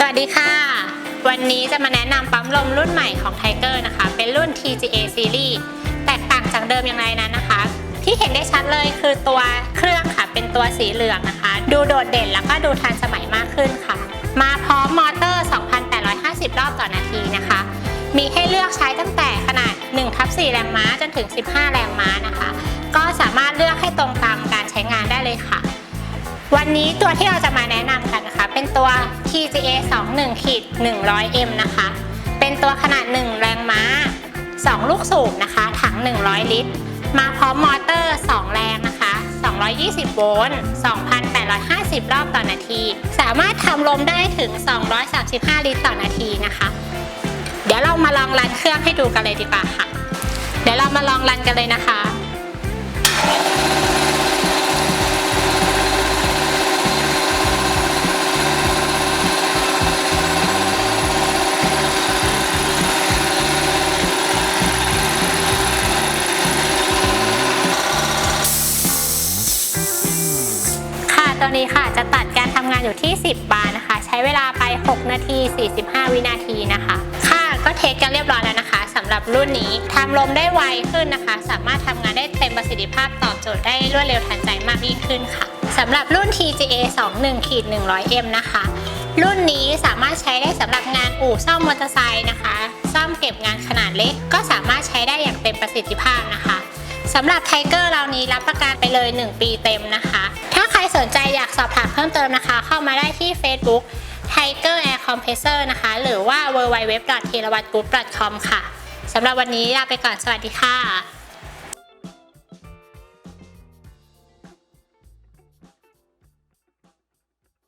สวัสดีค่ะ วันนี้จะมาแนะนำปั๊มลมรุ่นใหม่ของ Tiger นะคะ เป็นรุ่น TGA Series แตกต่างจากเดิมอย่างไรนั้นนะคะ ที่เห็นได้ชัดเลยคือตัวเครื่องค่ะ เป็นตัวสีเหลืองนะคะ ดูโดดเด่นแล้วก็ดูทันสมัยมากขึ้นค่ะ มาพร้อมมอเตอร์ 2,850 รอบต่อนาทีนะคะ มีให้เลือกใช้ตั้งแต่ขนาด1ทับ4แรงม้าจนถึง 15 แรงม้านะคะ ก็สามารถเลือก วันนี้ตัวที่เราจะมาแนะนำกันนะคะ เป็นตัว TGA 21ขีด 100M นะคะ เป็นตัวขนาด 1 แรงม้า 2 ลูกสูบนะคะ ถัง 100 ลิตร มาพร้อมมอเตอร์ 2 แรงนะคะ 220 โวลต์ 2,850 รอบต่อนาที สามารถทำลมได้ถึง 235 ลิตรต่อนาทีนะคะ เดี๋ยวเรามาลองรันเครื่องให้ดูกันเลยดีกว่าค่ะ เดี๋ยวเรามาลองรันกันเลยนะคะ ตอนนี้ค่ะจะตัดการทำงานอยู่ที่ 10 บาร์นะคะ ใช้เวลาไป 6 นาที 45 วินาทีนะคะ ค่ะก็เทสกันเรียบร้อยแล้วนะคะสำหรับรุ่นนี้ทำลมได้ไวขึ้นนะคะ สามารถทำงานได้เต็มประสิทธิภาพตอบโจทย์ได้รวดเร็วทันใจมากยิ่งขึ้นค่ะสำหรับรุ่น TGA 21.100M นะคะ รุ่นนี้สามารถใช้ได้สำหรับงานอู่ซ่อมมอเตอร์ไซค์นะคะ ซ่อมเก็บงานขนาดเล็ก ก็สามารถใช้ได้อย่างเต็มประสิทธิภาพนะคะสำหรับไทเกอร์เรานี้รับประกันไปเลย 1 ปีเต็มนะคะ ถ้าใครสนใจ พิ่มเติมนะคะ เข้ามาได้ที่ Facebook Tiger Air Compressor นะคะ หรือว่า www.therawattgroup.com ค่ะสำหรับวันนี้ลาไปก่อนสวัสดีค่ะ